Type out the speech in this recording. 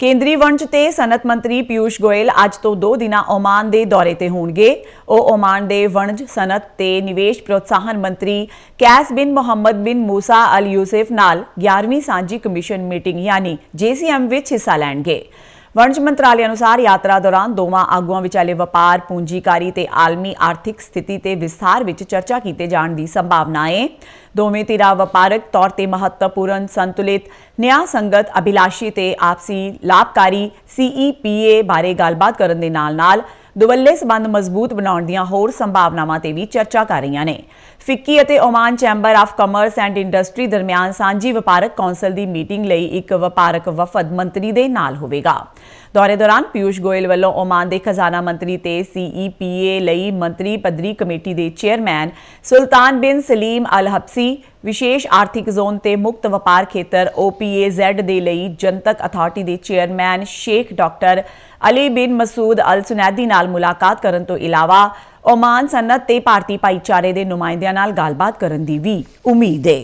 ਕੇਂਦਰੀ ਵਣਜ ਤੇ ਸਨਅਤ ਮੰਤਰੀ ਪਿਊਸ਼ ਗੋਇਲ ਅੱਜ ਤੋਂ 2 ਦਿਨਾਂ ਓਮਾਨ ਦੇ ਦੌਰੇ ਤੇ ਹੋਣਗੇ। ਉਹ ਓਮਾਨ ਦੇ ਵਣਜ, ਸਨਅਤ ਤੇ ਨਿਵੇਸ਼ ਪ੍ਰੋਤਸਾਹਨ ਮੰਤਰੀ ਕੈਸ ਬਿਨ ਮੁਹੰਮਦ ਬਿਨ ਮੂਸਾ ਅਲ ਯੂਸਫ ਨਾਲ 11ਵੀਂ ਸਾਂਝੀ ਕਮਿਸ਼ਨ ਮੀਟਿੰਗ, ਯਾਨੀ ਜੀਸੀਐਮ ਵਿੱਚ ਹਿੱਸਾ ਲੈਣਗੇ। ਵਣਜ ਮੰਤਰਾਲੇ ਅਨੁਸਾਰ ਯਾਤਰਾ ਦੌਰਾਨ ਦੋਵਾਂ ਆਗੂਆਂ ਵਿਚਾਲੇ ਵਪਾਰ, ਪੂੰਜੀਕਾਰੀ ਤੇ ਆਲਮੀ ਆਰਥਿਕ ਸਥਿਤੀ ਤੇ ਵਿਸਥਾਰ ਵਿੱਚ ਚਰਚਾ ਕੀਤੇ ਜਾਣ ਦੀ ਸੰਭਾਵਨਾ ਹੈ। ਦੋਵੇਂ ਧਿਰਾਂ ਵਪਾਰਕ ਤੌਰ ਤੇ ਮਹੱਤਵਪੂਰਨ, ਸੰਤੁਲਿਤ, ਨਿਆਂ ਸੰਗਤ, ਅਭਿਲਾਸ਼ੀ ਤੇ ਆਪਸੀ ਲਾਭਕਾਰੀ ਸੀਈਪੀਏ ਬਾਰੇ ਗੱਲਬਾਤ ਕਰਨ ਦੇ ਨਾਲ-ਨਾਲ ਦੁਵੱਲੇ ਸਬੰਧ ਮਜ਼ਬੂਤ ਬਣਾਉਣ ਦੀਆਂ ਹੋਰ ਸੰਭਾਵਨਾਵਾਂ ਤੇ ਵੀ ਚਰਚਾ ਕਰ ਰਹੀਆਂ ਨੇ। ਫਿੱਕੀ ਅਤੇ Oman chamber of commerce and industry ਦਰਮਿਆਨ ਸਾਂਝੀ ਵਪਾਰਕ ਕੌਂਸਲ ਦੀ ਮੀਟਿੰਗ ਲਈ ਇੱਕ ਵਪਾਰਕ ਵਫਦ ਮੰਤਰੀ ਦੇ ਨਾਲ ਹੋਵੇਗਾ। ਦੌਰੇ ਦੌਰਾਨ ਪਿਊਸ਼ ਗੋਇਲ ਵੱਲੋਂ ਓਮਾਨ ਦੇ ਖਜ਼ਾਨਾ ਮੰਤਰੀ ਤੇ ਸੀਈਪੀਏ ਲਈ ਮੰਤਰੀ ਪੱਧਰੀ ਕਮੇਟੀ ਦੇ ਚੇਅਰਮੈਨ ਸੁਲਤਾਨ ਬਿਨ ਸਲੀਮ ਅਲ ਹਬਸੀ ਵਿਸ਼ੇਸ਼ ਆਰਥਿਕ ਜ਼ੋਨ ਤੇ ਮੁਕਤ ਵਪਾਰ ਖੇਤਰ OPAZ ਦੇ ਲਈ ਜਨਤਕ ਅਥਾਰਟੀ ਦੇ ਚੇਅਰਮੈਨ ਸ਼ੇਖ ਡਾਕਟਰ ਅਲੀ ਬਿਨ ਮਸੂਦ ਅਲ ਸੁਨੈਦੀ ਨਾਲ ਮੁਲਾਕਾਤ ਕਰਨ ਤੋਂ ਇਲਾਵਾ ਓਮਾਨ ਸਨਅਤ ਤੇ ਭਾਰਤੀ ਭਾਈਚਾਰੇ ਦੇ ਨੁਮਾਇੰਦਿਆਂ ਨਾਲ ਗੱਲਬਾਤ ਕਰਨ ਦੀ ਵੀ ਉਮੀਦ ਹੈ।